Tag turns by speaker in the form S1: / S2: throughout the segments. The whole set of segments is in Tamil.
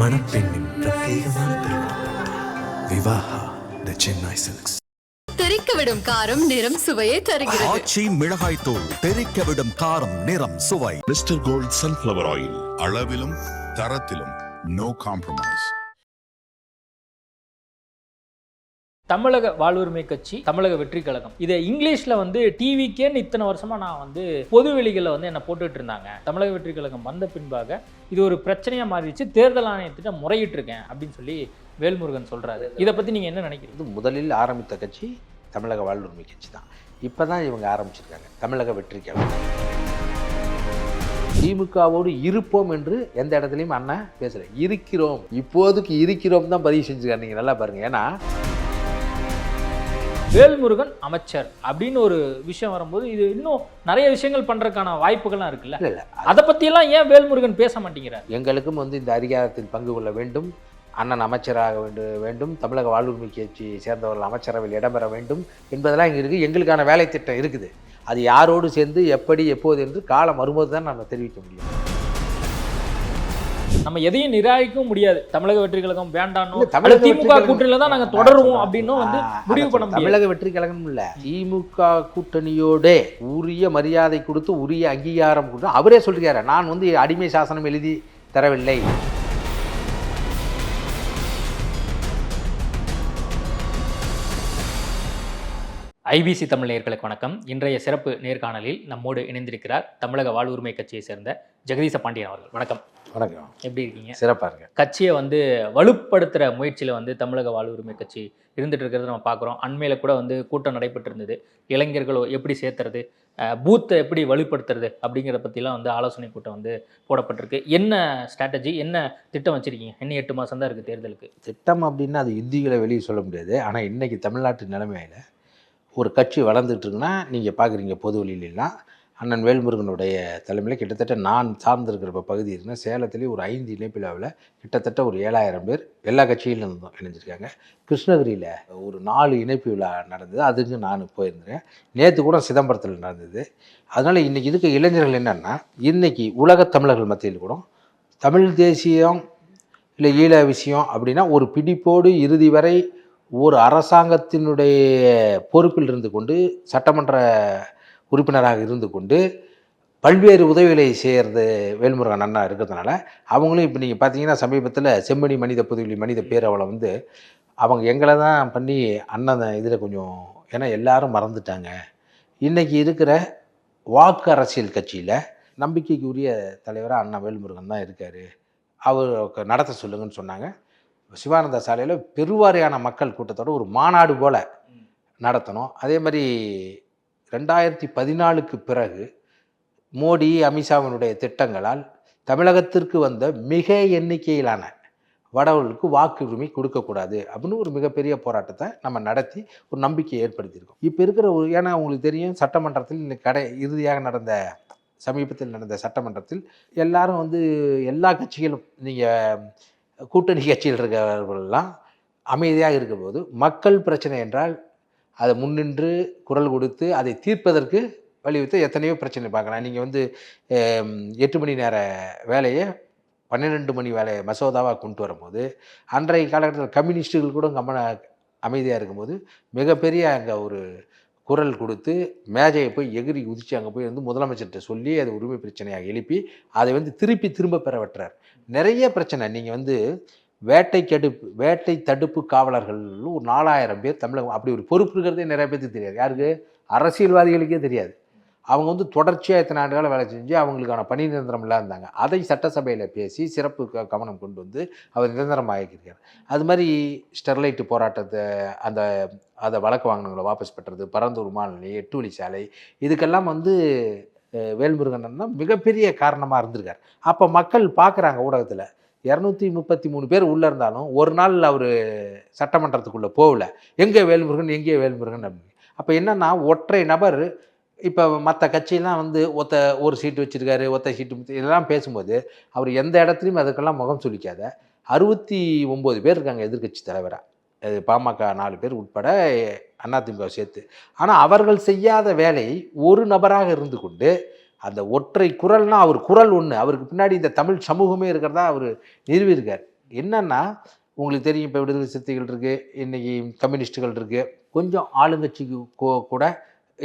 S1: மணப்பெண்ணின் பிரத்யேகமான விவாஹா த சென்னை சில்க்ஸ்
S2: தெறிக்க விடும் காரம் நிறம் சுவையை தருகிறது.
S3: ஆச்சி மிளகாய் தூள் தெறிக்க விடும் காரம் நிறம் சுவை.
S4: மிஸ்டர் கோல்ட் சன்ஃப்ளவர் ஆயில் அளவிலும் தரத்திலும் நோ காம்ப்ரமைஸ்
S5: தமிழக வாழ்வுரிமை கட்சி தமிழக வெற்றி கழகம். இதை இங்கிலீஷில் வந்து டிவிக்கேன்னு இத்தனை வருஷமாக நான் வந்து பொது வெளிகளில் வந்து என்னை போட்டுட்டு இருந்தாங்க. தமிழக வெற்றி கழகம் வந்த பின்பாக இது ஒரு பிரச்சனையாக மாறிடுச்சு. தேர்தல் ஆணையத்திட்ட முறையிட்டிருக்கேன் அப்படின்னு சொல்லி வேல்முருகன் சொல்கிறாரு இதை பற்றி நீங்கள் என்ன நினைக்கிறீங்க?
S6: முதலில் ஆரம்பித்த கட்சி தமிழக வாழ்வுரிமை கட்சி தான். இப்போ தான் இவங்க ஆரம்பிச்சிருக்காங்க. தமிழக வெற்றி கழகம். திமுகவோடு இருப்போம் என்று எந்த இடத்துலையும் அண்ணா பேசல. இருக்கிறோம். இப்போதுக்கு இருக்கிறோம் தான் பதிவு செஞ்சுக்காரு நீங்கள் நல்லா பாருங்கள் ஏன்னா
S5: வேல்முருகன் அமைச்சர் அப்படின்னு ஒரு விஷயம் வரும்போது இது இன்னும் நிறைய விஷயங்கள் பண்றதுக்கான வாய்ப்புகள்லாம் இருக்குல்ல?
S6: இல்லை
S5: அதை பத்தியெல்லாம் ஏன் வேல்முருகன் பேச மாட்டேங்கிறார்?
S6: எங்களுக்கும் வந்து இந்த அதிகாரத்தில் பங்கு கொள்ள வேண்டும். அண்ணன் அமைச்சராக வேண்டும் வேண்டும். தமிழக வாழ்வுரிமை கட்சியை சேர்ந்தவர்கள் அமைச்சரவையில் இடம்பெற வேண்டும் என்பதெல்லாம் இங்கே இருக்குது எங்களுக்கான வேலை திட்டம் இருக்குது. அது யாரோடு சேர்ந்து எப்படி எப்போது என்று காலம் வரும்போது தான் நம்ம தெரிவிக்க முடியும்.
S5: நம்ம எதையும் நிராகரிக்கவும் முடியாது. தமிழக வெற்றி கழகம்
S6: வெற்றி
S5: திமுக கூட்டணியில தான் நாங்க தொடருவோம்
S6: சொல்றேன்.
S5: அப்படின்னும் வந்து முடிவு பண்ண
S6: தமிழக வெற்றி கழகம் இல்ல. திமுக கூட்டணியோட உரிய மரியாதை கொடுத்து உரிய அங்கீகாரம் கொடுத்து அவரே சொல்லிருக்காரு நான் வந்து அடிமை சாசனம் எழுதி தரவில்லை.
S5: ஐபிசி தமிழ் நேயர்களுக்கு வணக்கம். இன்றைய சிறப்பு நேர்காணலில் நம்மோடு இணைந்திருக்கிறார் தமிழக வாழ்வுரிமை கட்சியை சேர்ந்த ஜெகதீச பாண்டியன் அவர்கள். வணக்கம்.
S6: வணக்கம்.
S5: எப்படி இருக்கீங்க?
S6: சிறப்பா இருக்கு
S5: கட்சியை வந்து வலுப்படுத்துகிற முயற்சியில் வந்து தமிழக வாழ்வுரிமை கட்சி இருந்துட்டு இருக்கிறத நம்ம பார்க்குறோம். அண்மையில் கூட வந்து கூட்டம் நடைபெற்று இருந்தது இளைஞர்களோ எப்படி சேர்த்துறது? பூத்தை எப்படி வலுப்படுத்துறது? அப்படிங்கிறத பற்றிலாம் வந்து ஆலோசனை கூட்டம் வந்து போடப்பட்டிருக்கு. என்ன ஸ்ட்ராட்டஜி என்ன திட்டம் வச்சுருக்கீங்க? இன்னும் எட்டு மாதம் தான் இருக்குது தேர்தலுக்கு.
S6: திட்டம் அப்படின்னா அது இந்திகளை வெளியே சொல்ல முடியாது. ஆனால் இன்னைக்கு தமிழ்நாட்டு நிலைமையில ஒரு கட்சி வளர்ந்துட்டு இருக்குன்னா நீங்கள் பார்க்குறீங்க பொது வழியிலாம் அண்ணன் வேல்முருகனுடைய தலைமையில் கிட்டத்தட்ட நான் சார்ந்திருக்கிற இப்போ பகுதி இருக்குன்னா சேலத்துலேயும் ஒரு ஐந்து இணைப்பிழாவில் கிட்டத்தட்ட ஒரு ஏழாயிரம் பேர் எல்லா கட்சியிலும் இணைஞ்சிருக்காங்க. கிருஷ்ணகிரியில் ஒரு நாலு இணைப்பு விழா நடந்தது அதுக்கு நான் போயிருந்தேன். நேற்று கூட சிதம்பரத்தில் நடந்தது. அதனால் இன்றைக்கி இருக்க இளைஞர்கள் என்னென்னா இன்றைக்கி உலக தமிழர்கள் மத்தியில் கூட தமிழ் தேசியம் இல்லை ஈழ விஷயம் அப்படின்னா ஒரு பிடிப்போடு இறுதி வரை ஒரு அரசாங்கத்தினுடைய பொறுப்பில் இருந்து கொண்டு சட்டமன்ற உறுப்பினராக இருந்து கொண்டு பல்வேறு உதவிகளை செய்கிறது வேல்முருகன் அண்ணா இருக்கிறதுனால அவங்களும் இப்போ நீங்கள் பார்த்தீங்கன்னா சமீபத்தில் செம்மணி மனித புதுவெளி மனித பேரவளை வந்து அவங்க எங்களை தான் பண்ணி அண்ணன் இதில் கொஞ்சம் ஏன்னா எல்லாரும் மறந்துட்டாங்க. இன்றைக்கி இருக்கிற வாக்கு அரசியல் கட்சியில் நம்பிக்கைக்கு உரிய தலைவராக அண்ணா வேல்முருகன் தான் இருக்கார். அவர் நடத்த சொல்லுங்கன்னு சொன்னாங்க. சிவானந்த சாலையில் பெருவாரியான மக்கள் கூட்டத்தோடு ஒரு மாநாடு போல நடத்தணும். அதே மாதிரி ரெண்டாயிரத்தி பதினாலுக்கு பிறகு மோடி அமித்ஷாவினுடைய திட்டங்களால் தமிழகத்திற்கு வந்த மிக எண்ணிக்கையிலான வடவர்களுக்கு வாக்குரிமை கொடுக்கக்கூடாது அப்படின்னு ஒரு மிகப்பெரிய போராட்டத்தை நம்ம நடத்தி ஒரு நம்பிக்கையை ஏற்படுத்தியிருக்கோம். இப்போ இருக்கிற ஒரு ஏன்னா உங்களுக்கு தெரியும் சட்டமன்றத்தில் இந்த கடை இறுதியாக நடந்த சமீபத்தில் நடந்த சட்டமன்றத்தில் எல்லாரும் வந்து எல்லா கட்சிகளும் நீங்கள் கூட்டணி கட்சியில் இருக்கிறவர்கள்லாம் அமைதியாக இருக்கும்போது மக்கள் பிரச்சனை என்றால் அதை முன்னின்று குரல் கொடுத்து அதை தீர்ப்பதற்கு வலியுறுத்த எத்தனையோ பிரச்சனை பார்க்கலாம். நீங்கள் வந்து எட்டு மணி நேர வேலையை பன்னிரெண்டு மணி வேலையை மசோதாவாக கொண்டு வரும்போது அன்றைய காலகட்டத்தில் கம்யூனிஸ்டுகள் கூட கம்மன அமைதியாக இருக்கும்போது மிகப்பெரிய அங்கே ஒரு குரல் கொடுத்து மேஜையை போய் எகிரி குதித்து அங்கே போய் வந்து முதலமைச்சர்கிட்ட சொல்லி அதை உரிமை பிரச்சனையாக எழுப்பி அதை வந்து திருப்பி திரும்ப பெற வெட்டுறார். நிறைய பிரச்சனை. நீங்கள் வந்து வேட்டை கெடுப்பு வேட்டை தடுப்பு காவலர்கள் ஒரு நாலாயிரம் பேர் தமிழகம் அப்படி ஒரு பொறுப்பு இருக்கிறதே நிறைய பேருக்கு தெரியாது. யாருக்கு? அரசியல்வாதிகளுக்கே தெரியாது. அவங்க வந்து தொடர்ச்சியாக இத்தனை ஆண்டுகால வேலை செஞ்சு அவங்களுக்கான பணி நிரந்தரம் இருந்தாங்க. அதை சட்டசபையில் பேசி சிறப்பு கவனம் கொண்டு வந்து அவர் நிரந்தரமாகியிருக்கார் அது மாதிரி ஸ்டெர்லைட்டு போராட்டத்தை அந்த அதை வழக்கு வாங்கினவங்களை வாபஸ் பெற்றது பரந்தூர் மாநிலை எட்டு வழி சாலை இதுக்கெல்லாம் வந்து வேல்முருகன் தான் மிகப்பெரிய காரணமாக இருந்திருக்கார். அப்போ மக்கள் பார்க்குறாங்க ஊடகத்தில் இரநூத்தி முப்பத்தி மூணு பேர் உள்ளே இருந்தாலும் ஒரு நாள் அவர் சட்டமன்றத்துக்குள்ளே போகல. எங்கே வேல்முருகன் எங்கே வேல்முருகன் அப்படின்னு. அப்போ என்னென்னா ஒற்றை நபர் இப்போ மற்ற கட்சியெல்லாம் வந்து ஒத்த ஒரு சீட்டு வச்சுருக்காரு ஒத்த சீட்டு இதெல்லாம் பேசும்போது அவர் எந்த இடத்துலையும் அதுக்கெல்லாம் முகம் சுளிக்காத. அறுபத்தி ஒம்பது பேர் இருக்காங்க எதிர்க்கட்சி தலைவராக அது பாமக நாலு பேர் உட்பட அதிமுக சேர்த்து. ஆனால் அவர்கள் செய்யாத வேலையை ஒரு நபராக இருந்து கொண்டு அந்த ஒற்றை குரல்னா அவர் குரல் ஒன்று அவருக்கு பின்னாடி இந்த தமிழ் சமூகமே இருக்கிறதா அவர் நிறுவியிருக்கார் என்னென்னா உங்களுக்கு தெரியும் இப்போ விடுதலை சிறுத்தைகள் இருக்குது இன்றைக்கி கம்யூனிஸ்ட்டுகள் இருக்குது கொஞ்சம் ஆளுங்கட்சிக்கு கூட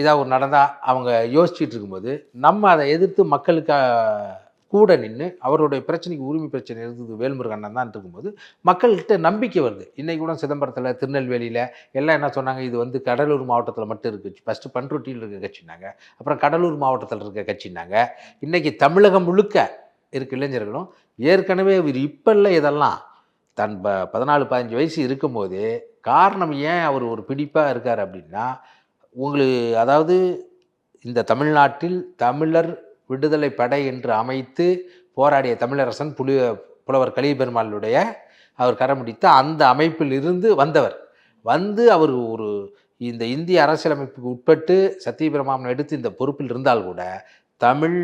S6: இதாக ஒரு நடந்தால் அவங்க யோசிச்சுட்டு இருக்கும்போது நம்ம அதை எதிர்த்து மக்களுக்காக கூட நின்று அவருடைய பிரச்சனைக்கு உரிமை பிரச்சனை இருந்தது வேல்முருகண்ணன் தான் இருக்கும்போது மக்கள்கிட்ட நம்பிக்கை வருது. இன்றைக்கி கூட சிதம்பரத்தில் திருநெல்வேலியில் எல்லாம் என்ன சொன்னாங்க? இது வந்து கடலூர் மாவட்டத்தில் மட்டும் இருக்குது ஃபஸ்ட்டு பண்ருட்டியில் இருக்க கட்சினாங்க அப்புறம் கடலூர் மாவட்டத்தில் இருக்க கட்சினாங்க இன்றைக்கி தமிழகம் முழுக்க இருக்க இளைஞர்களும் ஏற்கனவே இவர் இப்போ இல்லை இதெல்லாம். தன் ப பதினாலு பதினஞ்சு வயசு இருக்கும்போது காரணம் ஏன் அவர் ஒரு பிடிப்பாக இருக்கார் அப்படின்னா உங்களுக்கு அதாவது இந்த தமிழ்நாட்டில் தமிழர் விடுதலை படை என்று அமைத்து போராடிய தமிழரசன் புலி புலவர் கலிபெருமாளுடைய அவர் கரமுடித்த அந்த அமைப்பில் இருந்து வந்தவர். வந்து அவர் ஒரு இந்த இந்திய அரசியலமைப்புக்கு உட்பட்டு சத்தியபிரமாமன் எடுத்து இந்த பொறுப்பில் இருந்தால் கூட தமிழ்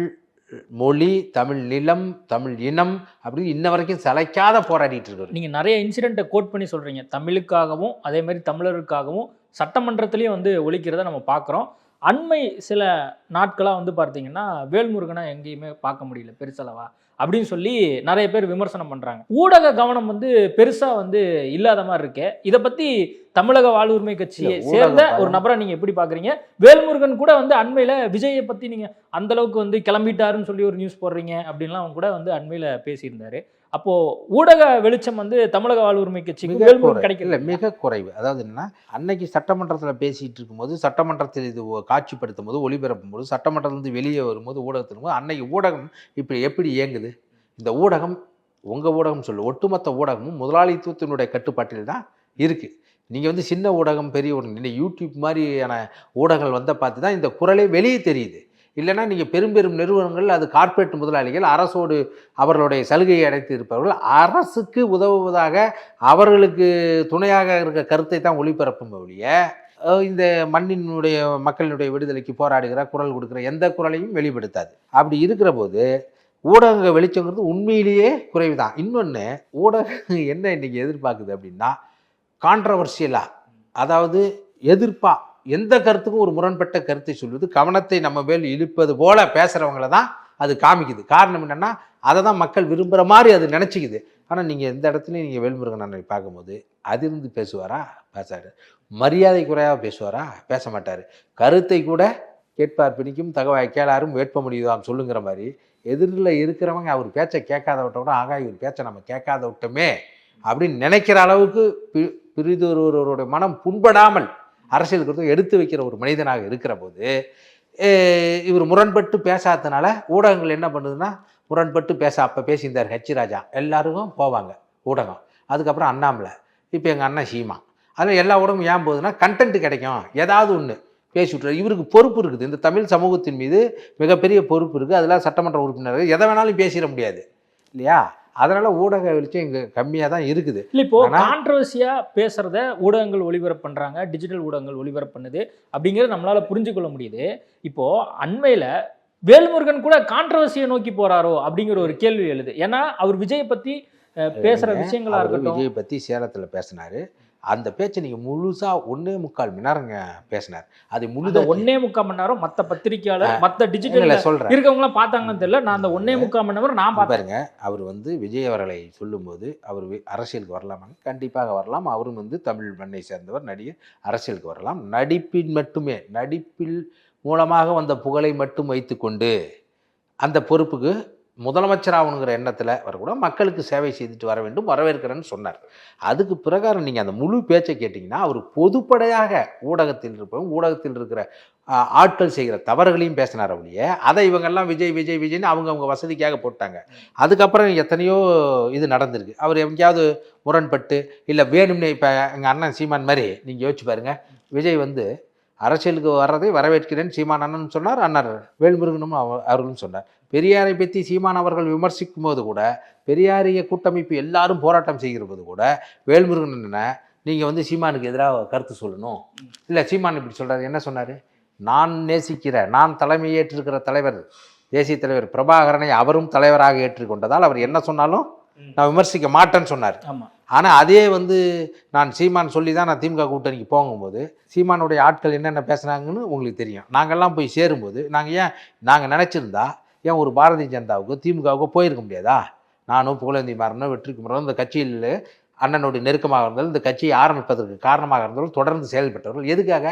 S6: மொழி தமிழ் நிலம் தமிழ் இனம் அப்படின்னு இன்ன வரைக்கும் சளைக்காத போராடிட்டு இருக்காரு.
S5: நீங்கள் நிறைய இன்சிடென்ட்டை கோட் பண்ணி சொல்கிறீங்க தமிழுக்காகவும் அதே மாதிரி தமிழருக்காகவும் சட்டமன்றத்திலையும் வந்து ஒழிக்கிறத நம்ம பார்க்குறோம். அண்மை சில நாட்களாக வந்து பார்த்தீங்கன்னா வேல்முருகனை எங்கேயுமே பார்க்க முடியல பெருசளவா அப்படின்னு சொல்லி நிறைய பேர் விமர்சனம் பண்ணுறாங்க ஊடக கவனம் வந்து பெருசாக வந்து இல்லாத மாதிரி இருக்கே. இதை பற்றி தமிழக வாழ்வுரிமை கட்சியை சேர்ந்த ஒரு. நபரை நீங்கள் எப்படி பார்க்குறீங்க? வேல்முருகன் கூட வந்து அண்மையில் விஜயை பற்றி நீங்கள் அந்த அளவுக்கு வந்து கிளம்பிட்டாருன்னு சொல்லி ஒரு நியூஸ் போடுறீங்க அப்படின்லாம் அவங்க கூட வந்து அண்மையில் பேசியிருந்தாரு. அப்போ ஊடக வெளிச்சம் வந்து தமிழக கட்சிக்கு
S6: மிக
S5: வேல்முருகன்
S6: குறை-
S5: கிடைக்கல.
S6: இல்ல மிக குறைவு. அதாவது என்னன்னா அன்னைக்கு சட்டமன்றத்தில் பேசிட்டு இருக்கும்போது சட்டமன்றத்தில் இது காட்சிப்படுத்தும் போது ஒளிபரப்பும் போது சட்டமன்றத்திலிருந்து வெளியே வரும்போது ஊடகத்தின் போது அன்னைக்கு ஊடகம் இப்படி எப்படி இயங்குது? இந்த ஊடகம் உங்கள் ஊடகம் சொல்லு ஒட்டுமொத்த ஊடகமும் முதலாளித்துவத்தினுடைய கட்டுப்பாட்டில் தான் இருக்குது நீங்கள் வந்து சின்ன ஊடகம் பெரிய ஊடகம் இல்லை யூடியூப் மாதிரியான ஊடகங்கள் வந்த பார்த்து தான் இந்த குரலே வெளியே தெரியுது. இல்லைன்னா நீங்கள் பெரும் பெரும் நிறுவனங்கள் அது கார்ப்பரேட் முதலாளிகள் அரசோடு அவர்களுடைய சலுகையை அடைத்து இருப்பவர்கள் அரசுக்கு உதவுவதாக அவர்களுக்கு துணையாக இருக்கிற கருத்தை தான் ஒளிபரப்பும் ஒழிய இந்த மண்ணினுடைய மக்களினுடைய விடுதலைக்கு போராடுகிற குரல் கொடுக்குற எந்த குரலையும் வெளிப்படுத்தாது. அப்படி இருக்கிற போது ஊடக வெளிச்சங்கிறது உண்மையிலேயே குறைவு தான் இன்னொன்று ஊடகம் என்ன இன்னைக்கு எதிர்பார்க்குது அப்படின்னா கான்ட்ரவர்சியலாக அதாவது எதிர்ப்பாக எந்த கருத்துக்கும் ஒரு முரண்பட்ட கருத்தை சொல்வது கவனத்தை நம்ம மேல் இழுப்பது போல பேசுகிறவங்கள தான் அது காமிக்குது. காரணம் என்னென்னா அதை தான் மக்கள் விரும்புகிற மாதிரி அது நினச்சிக்குது. ஆனால் நீங்கள் எந்த இடத்துலையும் நீங்கள் வேல்முருகன் அண்ணனை பார்க்கும்போது அதிர்ந்து பேசுவாரா? பேசாரு மரியாதை குறையாக பேசுவாரா? பேச மாட்டார். கருத்தை கூட கேட்பார் பிடிக்கும் தகவல் கேளாரும் வேட்ப முடியுதாம் சொல்லுங்கிற மாதிரி எதிரில் இருக்கிறவங்க அவர் பேச்சை கேட்காத விட்ட கூட ஆகா இவர் பேச்சை நம்ம கேட்காத விட்டோமே அப்படின்னு நினைக்கிற அளவுக்கு பி பிரிதொருவருடைய மனம் புண்படாமல் அரசியல் குறித்து எடுத்து வைக்கிற ஒரு மனிதனாக இருக்கிற போது இவர் முரண்பட்டு பேசாததுனால ஊடகங்கள் என்ன பண்ணுதுன்னா முரண்பட்டு பேச அப்போ பேசியிருந்தார் ஹெச் ராஜா. எல்லாருக்கும் போவாங்க ஊடகம். அதுக்கப்புறம் அண்ணாமலை இப்போ எங்கள் அண்ணன் சீமா. அதில் எல்லா ஊடகமும் ஏன் போகுதுன்னா கண்டென்ட் கிடைக்கும். ஏதாவது ஒன்று பேசி விட்றாரு இவருக்கு பொறுப்பு இருக்குது. இந்த தமிழ் சமூகத்தின் மீது மிகப்பெரிய பொறுப்பு இருக்குது அதெல்லாம் சட்டமன்ற உறுப்பினர்கள் எதை வேணாலும் பேசிட முடியாது. இல்லையா? அதனால் ஊடக வெளிச்சம் இங்கே கம்மியாக தான் இருக்குது.
S5: இல்ல இப்போ
S6: ஆனா-
S5: கான்ட்ரவர்சியா பேசுறத ஊடகங்கள் ஒளிபரப்பு பண்றாங்க டிஜிட்டல் ஊடகங்கள் ஒளிபரப்பு பண்ணுது அப்படிங்கறத நம்மளால புரிஞ்சு கொள்ள முடியுது. இப்போ அண்மையில வேல்முருகன் கூட கான்ட்ரவர்சியை நோக்கி போறாரோ அப்படிங்கிற ஒரு கேள்வி எழுது. ஏன்னா அவர் விஜயை பத்தி அஹ், பேசுற விஷயங்களா
S6: அவரு
S5: இருக்கட்டும்.
S6: விஜய் பற்றி சேலத்தில் பேசினாரு. அந்த பேச்சை நீங்கள் முழுசாக ஒன்றே முக்கால் மணி நேரங்க பேசினார். அது முழுத
S5: ஒன்னே முக்கால் மணி நேரம் மத்த பத்திரிக்கையாளர் மத்த டிஜிட்டல்
S6: இல்லை சொல்கிறேன்
S5: இருக்கவங்க எல்லாம் பார்த்தாங்கன்னு தெரியல. நான் அந்த ஒன்னே முக்கால் மணி நேரம் நான் பார்த்தேன்.
S6: பாருங்க அவர் வந்து விஜய் அவர்களை சொல்லும்போது அவர் அரசியலுக்கு வரலாமாங்க? கண்டிப்பாக வரலாம். அவரும் வந்து தமிழ் மண்ணை சேர்ந்தவர் நடிகர் அரசியலுக்கு வரலாம். நடிப்பில் மட்டுமே நடிப்பில் மூலமாக வந்த புகழை மட்டும் வைத்துக்கொண்டு அந்த பொறுப்புக்கு முதலமைச்சர் ஆகணுங்கிற எண்ணத்தில் வரக்கூட மக்களுக்கு சேவை செய்துட்டு வர வேண்டும் வரவேற்கிறேன்னு சொன்னார். அதுக்கு பிரகாரம் நீங்கள் அந்த முழு பேச்சை கேட்டிங்கன்னா அவர் பொதுப்படையாக ஊடகத்தில் இருப்பவங்க ஊடகத்தில் இருக்கிற ஆட்கள் செய்கிற தவறுகளையும் பேசினார் ஒழிய அதை இவங்கெல்லாம் விஜய் விஜய் விஜய்னு அவங்க அவங்க வசதிக்காக போட்டாங்க. அதுக்கப்புறம் எத்தனையோ இது நடந்திருக்கு. அவர் எங்கேயாவது முரண்பட்டு இல்லை வேணும்னே இப்போ எங்கள் அண்ணன் சீமான் மாதிரி நீங்கள் யோசிச்சு பாருங்கள் விஜய் வந்து அரசியலுக்கு வர்றதை வரவேற்கிறேன் சீமான் அண்ணன் சொன்னார் அண்ணர் வேல்முருகனும் அவ- அவர்களும் சொன்னார். பெரியாரை பற்றி சீமான் அவர்கள் விமர்சிக்கும் போது கூட பெரியாரிய கூட்டமைப்பு எல்லாரும் போராட்டம் செய்கிற போது கூட வேல்முருகன் என்ன நீங்கள் வந்து சீமானுக்கு எதிராக கருத்து சொல்லணும். இல்லை சீமான் இப்படி சொல்கிறார் என்ன சொன்னார்? நான் நேசிக்கிற நான் தலைமையேற்றிருக்கிற தலைவர் தேசிய தலைவர் பிரபாகரனை அவரும் தலைவராக ஏற்றுக்கொண்டதால் அவர் என்ன சொன்னாலும் நான் விமர்சிக்க மாட்டேன்னு சொன்னார்.
S5: ஆமாம்
S6: ஆனால் அதே வந்து நான் சீமான் சொல்லி தான் நான் திமுக கூட்டணிக்கு போகும்போது சீமானுடைய ஆட்கள் என்னென்ன பேசுனாங்கன்னு உங்களுக்கு தெரியும். நாங்கள்லாம் போய் சேரும்போது நாங்கள் ஏன் நாங்கள் நினச்சிருந்தா ஏன் ஒரு பாரதிய ஜனதாவுக்கு திமுகவுக்கு போயிருக்க முடியாதா? நானும் புகழேந்தி மாறனும் வெற்றிக்குமரனும் இந்த கட்சியில் அண்ணனுடைய நெருக்கமாக இருந்தாலும் இந்த கட்சியை ஆரம்பிப்பதற்கு காரணமாக இருந்தாலும் தொடர்ந்து செயல்பட்டவர்கள். எதுக்காக?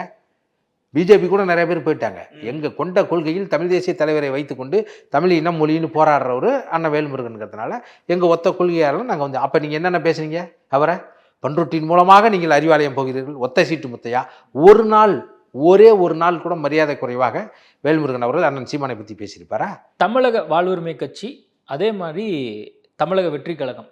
S6: பிஜேபி கூட நிறைய பேர் போயிட்டாங்க. எங்கள் கொண்ட கொள்கையில் தமிழ் தேசிய தலைவரை வைத்துக்கொண்டு தமிழ் இனம் மொழின்னு போராடுறவர் அண்ணன் வேல்முருகனுங்கிறதுனால எங்கள் ஒத்த கொள்கையாளர் நாங்கள் வந்து அப்போ நீங்கள் என்னென்ன பேசுனீங்க? அவரை? பண்ருட்டின் மூலமாக நீங்கள் அறிவாலயம் போகிறீர்கள். ஒத்த சீட்டு முத்தையா? ஒரு நாள் ஒரே ஒரு நாள் கூட மரியாதை குறைவாக வேல்முருகன் அவர்கள் அண்ணன் சீமானை பற்றி பேசியிருப்பாரா?
S5: தமிழக வாழ்வுரிமை கட்சி அதே மாதிரி தமிழக வெற்றி கழகம்.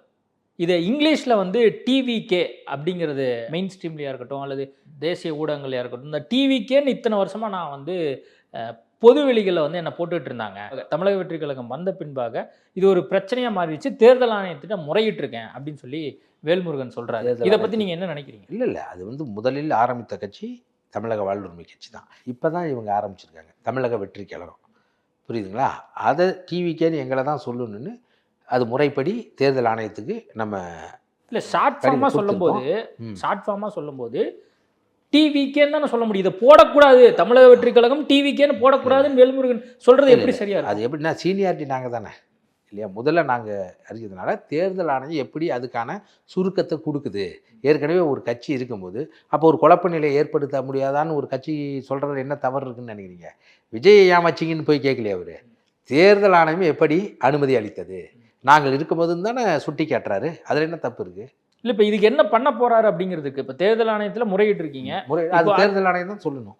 S5: இதை இங்கிலீஷில் வந்து டிவிகே அப்படிங்கிறது மெயின் ஸ்ட்ரீம்லையாக இருக்கட்டும் அல்லது தேசிய ஊடகங்களையாக இருக்கட்டும் இந்த டிவிகேன்னு இத்தனை வருஷமாக நான் வந்து பொது வெளிகளில் வந்து என்னை போட்டுட்டு இருந்தாங்க. தமிழக வெற்றி கழகம் வந்த பின்பாக இது ஒரு பிரச்சனையாக மாறிடுச்சு. தேர்தல் ஆணையத்திட்ட முறையிட்டு இருக்கேன் அப்படின்னு சொல்லி வேல்முருகன்
S6: தேர்தல்
S5: இதை பற்றி நீங்கள் என்ன நினைக்கிறீங்க?
S6: இல்லை இல்லை. அது வந்து முதலில் ஆரம்பித்த கட்சி தமிழக வாழ்வுரிமை கட்சி தான். இப்போ தான் இவங்க ஆரம்பிச்சிருக்காங்க. தமிழக வெற்றி கழகம். புரியுதுங்களா? அதை டிவிக்கேன்னு எங்களை தான் சொல்லணும்னு அது முறைப்படி தேர்தல் ஆணையத்துக்கு நம்ம
S5: இல்லை ஷார்ட் ஃபார்மாக சொல்லும்போது. ஷார்ட் ஃபார்மாக சொல்லும்போது டிவிக்கேன்னு தானே சொல்ல முடியும். இதை போடக்கூடாது. தமிழக வெற்றி கழகம் டிவிக்கேன்னு போடக்கூடாதுன்னு வேல்முருகன் சொல்றது எப்படி சரியா
S6: அது எப்படின்னா சீனியாரிட்டி நாங்கள் தானே. இல்லையா? முதல்ல நாங்கள் அறிஞ்சதுனால தேர்தல் ஆணையம் எப்படி அதுக்கான சுருக்கத்தை கொடுக்குது? ஏற்கனவே ஒரு கட்சி இருக்கும்போது அப்போ ஒரு குழப்ப நிலையை ஏற்படுத்த முடியாதான்னு ஒரு கட்சி சொல்கிறது என்ன தவறு இருக்குன்னு நினைக்கிறீங்க? விஜய் ஏமாச்சிங்கன்னு போய் கேட்கலையே அவர்? தேர்தல் ஆணையம் எப்படி அனுமதி அளித்தது? நாங்கள் இருக்கும்போது தானே சுட்டி காட்டுறாரு. அதில் என்ன தப்பு இருக்குது
S5: இல்லை இப்போ இதுக்கு என்ன பண்ண போறாரு அப்படிங்கிறதுக்கு இப்போ தேர்தல் ஆணையத்தில் முறையிட்டு இருக்கீங்க.
S6: முறை அது தேர்தல் ஆணையம் தான் சொல்லணும்.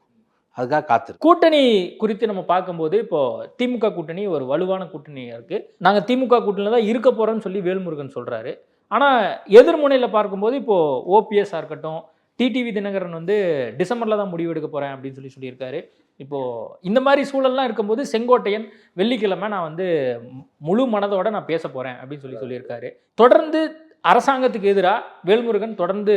S6: அதுக்காக காத்திருக்கு
S5: கூட்டணி குறித்து நம்ம பார்க்கும்போது இப்போ திமுக கூட்டணி ஒரு வலுவான கூட்டணியா இருக்கு. நாங்க திமுக கூட்டணியில தான் இருக்க போறோம்னு சொல்லி வேல்முருகன் சொல்றாரு. ஆனா எதிர்முனையில பார்க்கும்போது இப்போ ஓபிஎஸ்ஸாக இருக்கட்டும் டிடிவி தினகரன் வந்து டிசம்பர்ல தான் முடிவு எடுக்க போறேன் அப்படின்னு சொல்லி சொல்லியிருக்காரு. இப்போ இந்த மாதிரி சூழல்லாம் இருக்கும்போது செங்கோட்டையன் வெள்ளிக்கிழமை நான் வந்து முழு மனதோட நான் பேச போறேன் அப்படின்னு சொல்லி சொல்லியிருக்காரு. தொடர்ந்து அரசாங்கத்துக்கு எதிராக வேல்முருகன் தொடர்ந்து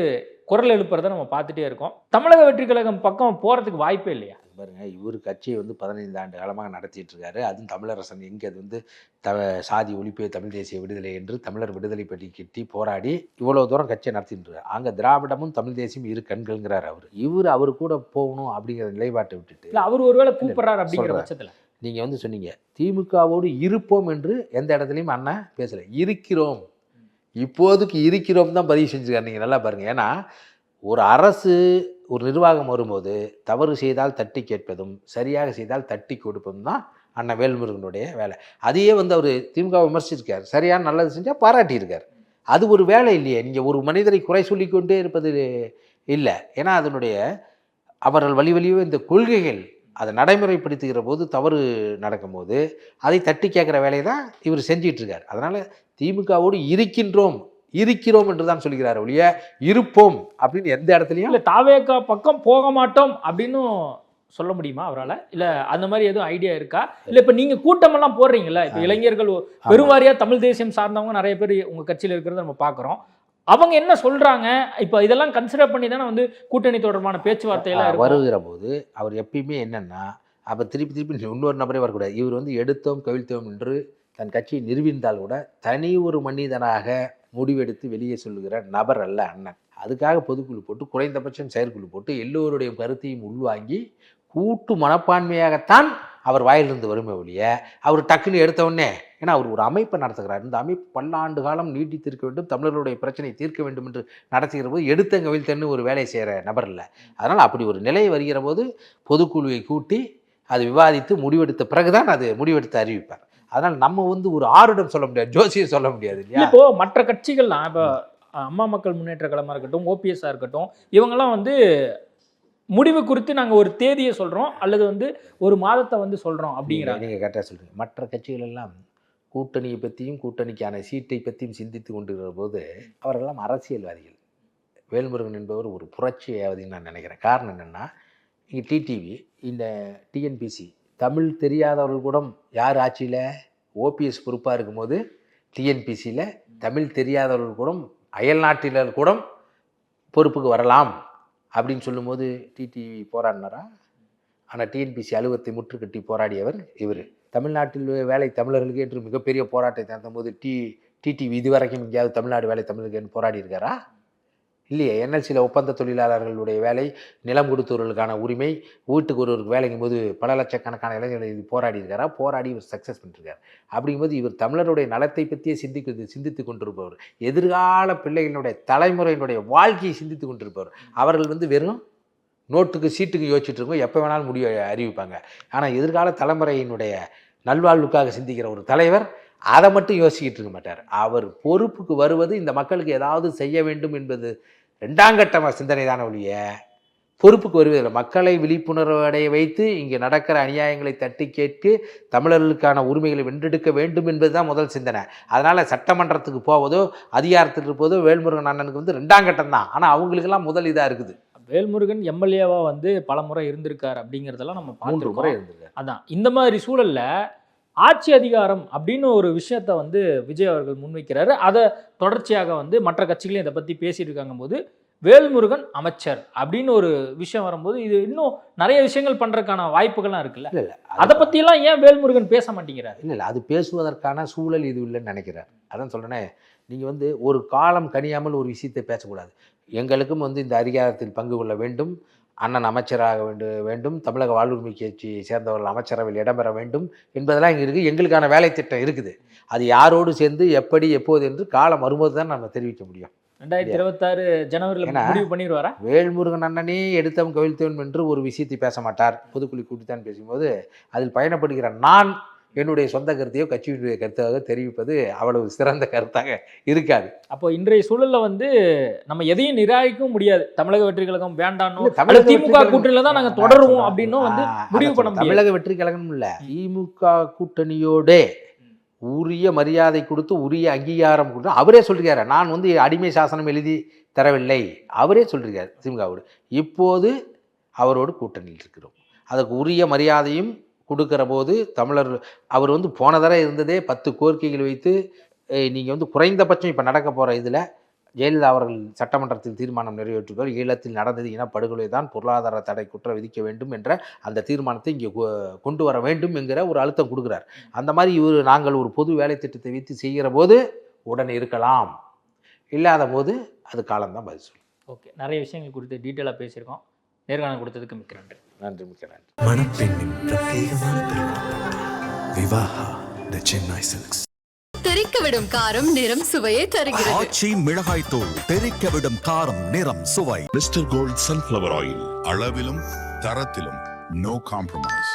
S5: குரல் எழுப்புறதை நம்ம பார்த்துட்டே இருக்கோம். தமிழக வெற்றி கழகம் பக்கம் போறதுக்கு வாய்ப்பே இல்லையா?
S6: பாருங்க இவர் கட்சியை வந்து பதினைந்து ஆண்டு காலமாக நடத்திட்டு இருக்காரு. அதுவும் தமிழரசன் எங்கே அது வந்து த சாதி ஒழிப்பு தமிழ் தேசிய விடுதலை என்று தமிழர் விடுதலை பற்றி கிட்டி போராடி இவ்வளோ தூரம் கட்சியை நடத்திட்டு இருக்காரு. அங்கே திராவிடமும் தமிழ் தேசியம் இரு கண்கள்ங்கிறார் அவர். இவர் அவர் கூட போகணும் அப்படிங்கிற நிலைப்பாட்டை விட்டுட்டு
S5: இல்ல அவர் ஒருவேளை கூப்பிடுறாரு அப்படிங்கிற. பட்சத்துல.
S6: நீங்கள் வந்து சொன்னீங்க திமுகவோடு இருப்போம் என்று எந்த இடத்துலையும் அண்ணன் பேசலை. இருக்கிறோம். இப்போதுக்கு இருக்கிறோம் தான் பதிவு செஞ்சுருக்காரு. நீங்கள் நல்லா பாருங்கள் ஏன்னா ஒரு அரசு ஒரு நிர்வாகம் வரும்போது தவறு செய்தால் தட்டி கேட்பதும் சரியாக செய்தால் தட்டி கொடுப்பதும் தான் அண்ணன் வேல்முருகனுடைய வேலை. அதையே வந்து அவர் திமுக விமர்சிச்சிருக்கார். சரியான நல்லது செஞ்சால் பாராட்டியிருக்கார். அது ஒரு வேலை இல்லையே. நீங்கள் ஒரு மனிதரை குறை சொல்லிக்கொண்டே இருப்பது இல்லை. ஏன்னா அதனுடைய அவர்கள் வழி வழியோ இந்த கொள்கைகள் அதை நடைமுறைப்படுத்துகிற போது தவறு நடக்கும்போது அதை தட்டி கேட்குற வேலையை தான் இவர் செஞ்சிட்டு இருக்கார் அதனால் திமுகவோடு இருக்கின்றோம் இருக்கிறோம் என்று தான் சொல்கிறார் ஒழிய இருப்போம் அப்படின்னு எந்த இடத்துலையும்
S5: இல்ல தாவேக்கா பக்கம் போக மாட்டோம் அப்படின்னு சொல்ல முடியுமா அவரால? இல்ல அந்த மாதிரி எதுவும் ஐடியா இருக்கா? இல்ல இப்ப நீங்க கூட்டம் எல்லாம் போடுறீங்கல்ல? இப்ப. இளைஞர்கள் பெருவாரியா தமிழ் தேசியம் சார்ந்தவங்க நிறைய பேர் உங்க கட்சியில இருக்கிறத நம்ம பாக்குறோம். அவங்க என்ன சொல்றாங்க? இப்ப இதெல்லாம் கன்சிடர் பண்ணி தானே வந்து கூட்டணி தொடர்பான பேச்சுவார்த்தை எல்லாம் இருக்கும்.
S6: வருகிற போது அவர் எப்பயுமே என்னன்னா அப்போ திருப்பி திருப்பி இன்னொரு நபரே வரக்கூடாது. இவர் வந்து எடுத்தோம் கவிழ்த்தோம் என்று தன் கட்சியை நிறுவிந்தால் கூட தனி ஒரு மனிதனாக முடிவெடுத்து வெளியே சொல்லுகிற நபர் அல்ல அண்ணன். அதுக்காக பொதுக்குழு போட்டு குறைந்தபட்சம் செயற்குழு போட்டு எல்லோருடைய கருத்தையும் உள்வாங்கி கூட்டு மனப்பான்மையாகத்தான் அவர் வாயிலிருந்து வருமே ஒழிய அவர் டக்குன்னு எடுத்த உடனே ஏன்னா அவர் ஒரு அமைப்பை நடத்துகிறார். இந்த அமைப்பு பல்லாண்டு காலம் நீட்டித்திருக்க வேண்டும் தமிழர்களுடைய பிரச்சனை தீர்க்க வேண்டும் என்று நடத்துகிற போது எடுத்தங்க வீழ்த்தன்னு ஒரு வேலை செய்கிற நபர் இல்லை. அதனால் அப்படி ஒரு நிலை வருகிற போது பொதுக்குழுவை கூட்டி அது விவாதித்து முடிவெடுத்த பிறகுதான் அது முடிவெடுத்து அறிவிப்பார். அதனால் நம்ம வந்து ஒரு ஆருடம் சொல்ல முடியாது ஜோசியம் சொல்ல முடியாது
S5: இல்ல
S6: இல்லையா?
S5: இப்போ மற்ற கட்சிகள்லாம் இப்போ அம்மா மக்கள் முன்னேற்ற கழகமா இருக்கட்டும் ஓபிஎஸ்ஸாக இருக்கட்டும் இவங்கெல்லாம் வந்து முடிவு குறித்து நாங்கள் ஒரு தேதியை சொல்கிறோம் அல்லது வந்து ஒரு மாதத்தை வந்து சொல்கிறோம் அப்படிங்கிறாங்க.
S6: நீங்கள் கரெக்டாக சொல்கிறீங்க மற்ற கட்சிகள் எல்லாம் கூட்டணியை பற்றியும் கூட்டணிக்கான சீட்டை பற்றியும் சிந்தித்து கொண்டிருக்கிற போது அவரெல்லாம் அரசியல்வாதிகள். வேல்முருகன் என்பவர் ஒரு புரட்சியாவதின்னு நான் நினைக்கிறேன். காரணம் என்னென்னா இங்கே டிடிவி இந்த டிஎன்பிசி தமிழ் தெரியாதவர்கள் கூட யார் ஆட்சியில் ஓபிஎஸ் பொறுப்பாக இருக்கும்போது டிஎன்பிசியில் தமிழ் தெரியாதவர்கள் கூட அயல் நாட்டினர் கூட பொறுப்புக்கு வரலாம். அப்படின்னு சொல்லும்போது டிடிவி போராடினாரா? ஆனால் டிஎன்பிசி அலுவலத்தை முற்றுக்கட்டி போராடியவர் இவர். தமிழ்நாட்டில் வேலை தமிழர்களுக்கு என்று மிகப்பெரிய போராட்டத்தை நடத்தும் போது டி டிடிவி இதுவரைக்கும் எங்கேயாவது தமிழ்நாடு வேலை தமிழர்களுக்கு என்று போராடி இருக்காரா? இல்லையே? என்எல்சியில் ஒப்பந்த தொழிலாளர்களுடைய வேலை நிலம் கொடுத்தவர்களுக்கான உரிமை வீட்டுக்கு ஒருவருக்கு வேலைங்கும் போது பல லட்சக்கணக்கான இளைஞர்கள் இது போராடி இருக்காரா? போராடி இவர் சக்ஸஸ் பண்ணிருக்கார் அப்படிங்கும்போது இவர் தமிழருடைய நலத்தை பற்றியே சிந்திக்க சிந்தித்து கொண்டிருப்பவர். எதிர்கால பிள்ளைகளுடைய தலைமுறையினுடைய வாழ்க்கையை சிந்தித்து கொண்டிருப்பவர். அவர்கள் வந்து வெறும் நோட்டுக்கு சீட்டுக்கு யோசிச்சுட்டு இருக்கோம் எப்போ வேணாலும் முடிவு அறிவிப்பாங்க. ஆனால் எதிர்கால தலைமுறையினுடைய நல்வாழ்வுக்காக சிந்திக்கிற ஒரு தலைவர் அதை மட்டும் யோசிக்கிட்டு இருக்க மாட்டார். அவர் பொறுப்புக்கு வருவது இந்த மக்களுக்கு ஏதாவது செய்ய வேண்டும் என்பது ரெண்டாங்கட்ட சிந்தனை தானே ஒழிய? பொறுப்புக்கு வருவதில்லை. மக்களை விழிப்புணர்வு அடைய வைத்து இங்கே நடக்கிற அநியாயங்களை தட்டி கேட்டு தமிழர்களுக்கான உரிமைகளை வென்றெடுக்க வேண்டும் என்பது தான் முதல் சிந்தனை. அதனால் சட்டமன்றத்துக்கு போவதோ அதிகாரத்தில் இருப்பதோ வேல்முருகன் அண்ணனுக்கு வந்து ரெண்டாம் கட்டம் தான். ஆனால் அவங்களுக்கெல்லாம் முதல் இதாக இருக்குது.
S5: வேல்முருகன் எம்எல்ஏவா வந்து பல முறை இருந்திருக்காரு அப்படிங்கிறதெல்லாம் நம்ம
S6: மூன்று முறை இருந்திருக்காரு.
S5: அதான். இந்த மாதிரி சூழல்ல ஆட்சி அதிகாரம் அப்படின்னு ஒரு விஷயத்த வந்து விஜய் அவர்கள் முன்வைக்கிறாரு. அதை தொடர்ச்சியாக வந்து மற்ற கட்சிகளையும் இதை பத்தி பேசிட்டு இருக்காங்க போது வேல்முருகன் அமைச்சர் அப்படின்னு ஒரு விஷயம் வரும்போது இது இன்னும் நிறைய விஷயங்கள் பண்றதுக்கான வாய்ப்புகள்லாம் இருக்குல்ல?
S6: இல்லை இல்லை.
S5: அதை பத்தியெல்லாம் ஏன் வேல்முருகன் பேச மாட்டேங்கிறாரு?
S6: இல்லை இல்லை. அது பேசுவதற்கான சூழல் இது இல்லைன்னு நினைக்கிறார் அதான் சொல்கிறேனே நீங்கள் வந்து ஒரு காலம் கனியாமல் ஒரு விஷயத்தை பேசக்கூடாது. எங்களுக்கும் வந்து இந்த அதிகாரத்தில் பங்கு கொள்ள வேண்டும். அண்ணன் அமைச்சராக வேண்டு வேண்டும். தமிழக வாழ்வுரிமை கட்சியை சேர்ந்தவர்கள் அமைச்சரவையில் இடம்பெற வேண்டும் என்பதெல்லாம் இங்கே இருக்குது எங்களுக்கான வேலை திட்டம் இருக்குது. அது யாரோடு சேர்ந்து எப்படி எப்போது என்று காலம் வரும்போது தான் நம்ம தெரிவிக்க முடியும்.
S5: ரெண்டாயிரத்தி இருபத்தாறு ஜனவரியில் முடிவு பண்ணிடுவாரா?
S6: வேல்முருகன் அண்ணனே எடுத்தவன் கவிழ்த்தவன் என்று ஒரு விஷயத்தை பேச மாட்டார். பொதுக்குழி கூட்டித்தான் பேசும்போது அதில் பயணப்படுகிற நான் என்னுடைய சொந்த கருத்தையோ கட்சியினுடைய கருத்தாக தெரிவிப்பது அவ்வளவு சிறந்த கருத்தாக இருக்காது.
S5: அப்போ இன்றைய சூழல்ல வந்து நம்ம எதையும் நிராகரிக்கவும் முடியாது. தமிழக வெற்றி கழகம்
S6: இல்ல, தமிழக
S5: திமுக கூட்டணியில தான் நாங்க
S6: ஆ,
S5: தொடருவோம். அப்படின்னும் வந்து முடிவு பண்ண
S6: தமிழக வெற்றி கழகம் இல்ல. திமுக கூட்டணியோடே உரிய மரியாதை கொடுத்து உரிய அங்கீகாரம் கொடுத்து அவரே சொல்லிருக்காரு. நான் வந்து அடிமை சாசனம் எழுதி தரவில்லை. அவரே சொல்லியிருக்காரு திமுகவோடு. இப்போது அவரோடு கூட்டணியில் இருக்கிறோம். அதுக்கு உரிய மரியாதையும் கொடுக்குற போது தமிழர் அவர் வந்து போன தடவை இருந்ததே பத்து கோரிக்கைகள் வைத்து நீங்கள் வந்து குறைந்தபட்சம் இப்போ நடக்க போகிற இதில் ஜெயலலிதா அவர்கள் சட்டமன்றத்தில் தீர்மானம் நிறைவேற்றுவார் ஈழத்தில் நடந்தது இனப்படுகொலை தான் பொருளாதார தடை குற்றம் விதிக்க வேண்டும் என்ற அந்த தீர்மானத்தை இங்கே கொ- கொண்டு வர வேண்டும் என்கிற ஒரு அழுத்தம் கொடுக்குறார். அந்த மாதிரி இவர் நாங்கள் ஒரு பொது வேலை திட்டத்தை வைத்து செய்கிற போது உடனே இருக்கலாம். இல்லாத போது அது காலம்தான் பதில் சொல்லும்.
S5: ஓகே. நிறைய விஷயங்கள் குறித்து டீட்டெயிலாக பேசியிருக்கோம். நேர்காணல் கொடுத்ததுக்கு மிக்க நன்றி.
S6: நன்றி மிக்க நன்றி.
S1: மணப்பெண்ணின் பிரத்யேகமான விவாஹா த சென்னை சில்க்ஸ்
S2: விடும் காரம் நிறம் சுவையை தருகிறது.
S3: ஆச்சி மிளகாய் தூள் விடும் காரம் நிறம் சுவை.
S4: மிஸ்டர் கோல்ட் சன்ஃப்ளவர் ஆயில் அளவிலும் தரத்திலும் நோ காம்ப்ரமைஸ்